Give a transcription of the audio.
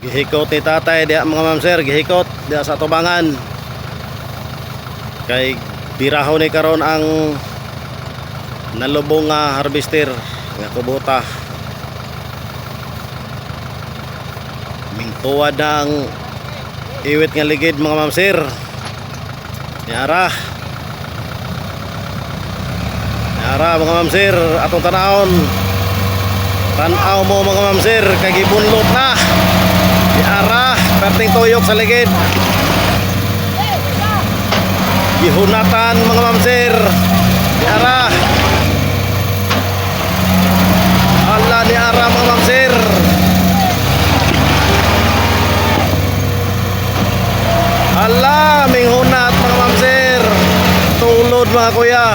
Gihikot ni tatay diya mga ma'am sir, gihikot diya sa tubangan. Kay biraho ni karon ang nalubong nga harvester nga kubota. Mingtuwad na ang iwit nga ligid mga ma'am sir. Yara. Yara mga ma'am sir, atong tanahon. Tanaw mo mga ma'am sir, kay gibunlot na. Perting tuyok sa ligid. Gihunatan mga ma'am sir. Yara. Ala ni Ara mga ma'am sir. Ala, ming hunat mga ma'am sir. Tulod mga kuya.